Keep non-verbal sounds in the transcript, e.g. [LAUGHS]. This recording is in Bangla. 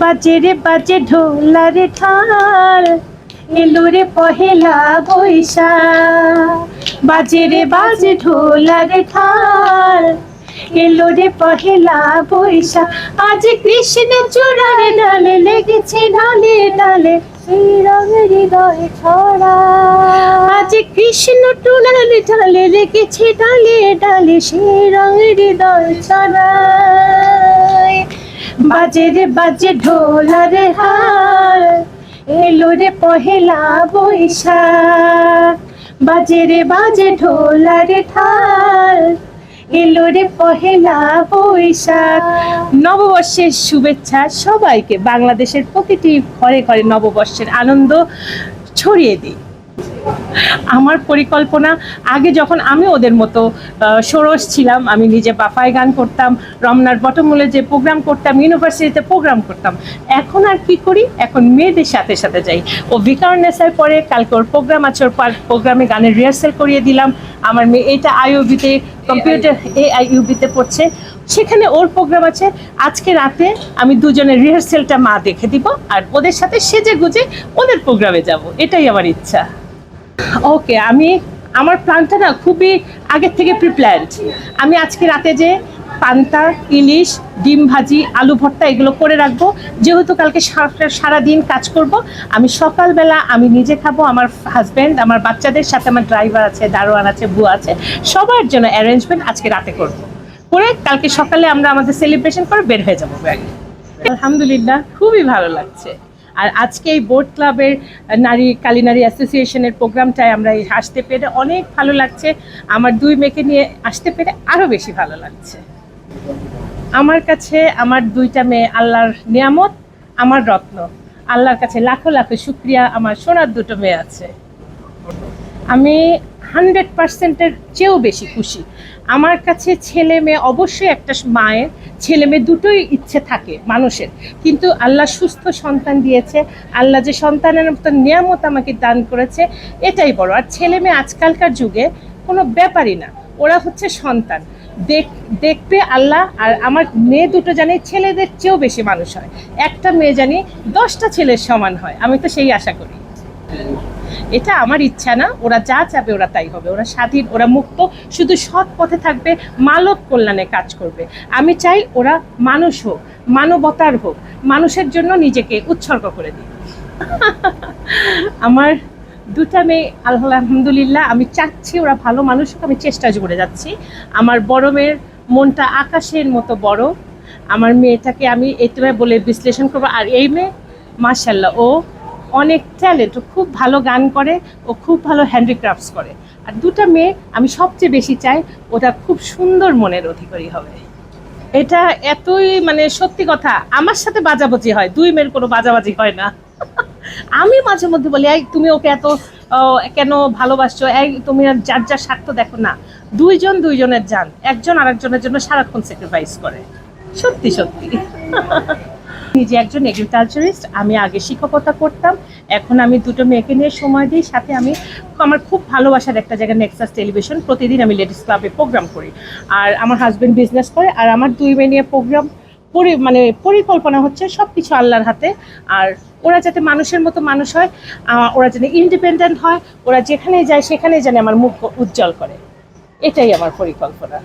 বাজে রে, বাজে ঢোলারে ঠাল এলো রে পহেলা বৈশাখ। বাজে রে, বাজে ঢোলারে ঠাল এলো রে পহেলা বৈশাখ। আজ কৃষ্ণ চূড়ার ডালে লেগেছে ডালে ডালে সেই রঙের হৃদয় ছড়া। আজ কৃষ্ণ টুনার ডালে রেখেছে ডালে ডালে সেই রঙের হৃদয় ছড়ায়। বাজে রে বাজে ঢোলার হাল এলো রে পহেলা বৈশাখ। বাজে রে বাজে ঢোলার ঠাল এলো রে পহেলা বৈশাখ। নববর্ষের শুভেচ্ছা সবাইকে। বাংলাদেশের প্রতিটি ঘরে ঘরে নববর্ষের আনন্দ ছড়িয়ে দিই। আমার পরিকল্পনা আগে যখন আমি ওদের মতো ষোড়শ ছিলাম আমি নিজে বাফায় গান করতাম রমনার বটমূলে যে প্রোগ্রাম করতাম ইউনিভার্সিটিতে প্রোগ্রাম করতাম এখন আর কি করি? এখন মেয়েদের সাথে সাথে যাই। ও বিকারনেসায় পরে কালকে ওর প্রোগ্রাম আছে ওর প্রোগ্রামে গানের রিহার্সেল করিয়ে দিলাম। আমার মেয়ে এটা আইওবিতে কম্পিউটার এ আইইউবিতে পড়ছে। সেখানে ওর প্রোগ্রাম আছে আজকে রাতে আমি দুজনের রিহার্সেলটা মা দেখে দিব আর ওদের সাথে সেজে গুজে ওদের প্রোগ্রামে যাব। এটাই আমার ইচ্ছা। ওকে আমি আমার প্ল্যানটা না খুবই আগের থেকে প্রিপ্ল্যান্ড আমি আজকে রাতে যে পান্তা ইলিশ ডিম ভাজি আলু ভর্তা এগুলো করে রাখব। যেহেতু কালকে সারা- সারাদিন কাজ করব আমি সকালবেলা আমি নিজে খাব আমার হাজব্যান্ড আমার বাচ্চাদের সাথে আমার ড্রাইভার আছে দারোয়ান আছে বুয়া আছে সবার জন্য অ্যারেঞ্জমেন্ট আজকে রাতে করব। করে কালকে সকালে আমরা আমাদের সেলিব্রেশন করে বের হয়ে যাব। ব্যাগে আলহামদুলিল্লাহ খুবই ভালো লাগছে। আর আজকে এই বোর্ড ক্লাবের নারী, কালী নারী অ্যাসোসিয়েশনের প্রোগ্রামটায় আমরা আসতে পেরে অনেক ভালো লাগছে। আমার দুই মেয়েকে নিয়ে আসতে পেরে আরও বেশি ভালো লাগছে। আমার কাছে আমার দুইটা মেয়ে, আল্লাহর নিয়ামত, আমার রত্ন। আল্লাহর কাছে লাখো লাখো শুক্রিয়া, আমার সোনার দুটো মেয়ে আছে। আমি হান্ড্রেড পার্সেন্টের চেয়েও বেশি খুশি। আমার কাছে ছেলে মেয়ে অবশ্যই একটা মায়ের, ছেলে মেয়ে দুটোই ইচ্ছে থাকে মানুষের। কিন্তু আল্লাহ সুস্থ সন্তান দিয়েছে, আল্লাহ যে সন্তানের মতো নিয়ামত আমাকে দান করেছে, এটাই বড়। আর ছেলে মেয়ে আজকালকার যুগে কোনো ব্যাপারই না, ওরা হচ্ছে সন্তান। দেখ, দেখবে আল্লাহ, আর আমার মেয়ে দুটো জানি ছেলেদের চেয়েও বেশি মানুষ হয়। একটা মেয়ে জানি দশটা ছেলের সমান হয়, আমি তো সেই আশা করি। এটা আমার ইচ্ছা না, ওরা যা চাবে ওরা তাই হবে, ওরা স্বাধীন, ওরা মুক্ত, শুধু সৎ পথে থাকবে মালব কল্যাণে কাজ করবে। আমি চাই ওরা মানুষ হোক, মানবতার হোক, মানুষের জন্য নিজেকে উৎসর্গ করে দিই আমার দুটা মেয়ে, আলহামদুলিল্লাহ, আমি চাচ্ছি ওরা ভালো মানুষ হোক, আমি চেষ্টা করে যাচ্ছি। আমার বড় মেয়ের মনটা আকাশের মতো বড়। আমার মেয়েটাকে আমি এটা বলে বিশ্লেষণ করব, আর এই মেয়ে মার্শাল্লাহ ও অনেক ট্যালেন্ট ও খুব ভালো গান করে, ও খুব ভালো হ্যান্ডিক্রাফটস করে। আর দুটা মেয়ে আমি সবচেয়ে বেশি চাই, ওটা খুব সুন্দর মনের অধিকারী হবে। এটা এতই মানে সত্যি কথা, আমার সাথে বাজাবাজি হয়, দুই মেয়ের কোনো বাজাবাজি হয় না। [LAUGHS] আমি মাঝে মধ্যে বলি, এই তুমি ওকে এত কেন ভালোবাসছো? এই তুমি আর যার যার স্বার্থ দেখো না। দুইজন দুইজনের যান, একজন আরেকজনের জন্য সারাক্ষণ স্যাক্রিফাইস করে। সত্যি সত্যি। [LAUGHS] নিজে একজন এগ্রিকালচারিস্ট আমি আগে শিক্ষকতা করতাম। এখন আমি দুটো মেয়েকে নিয়ে সময় দিই, সাথে আমি আমার খুব ভালোবাসার একটা জায়গায় নেক্সাস টেলিভিশন প্রতিদিন আমি লেডিস ক্লাবে প্রোগ্রাম করি। আর আমার হাজব্যান্ড বিজনেস করে, আর আমার দুই মেয়ে নিয়ে প্রোগ্রাম পরি মানে পরিকল্পনা হচ্ছে সব কিছু আল্লাহর হাতে। আর ওরা যাতে মানুষের মতো মানুষ হয় ওরা যেন ইন্ডিপেন্ডেন্ট হয়, ওরা যেখানেই যায়, সেখানেই যেন আমার মুখ উজ্জ্বল করে। এটাই আমার পরিকল্পনা।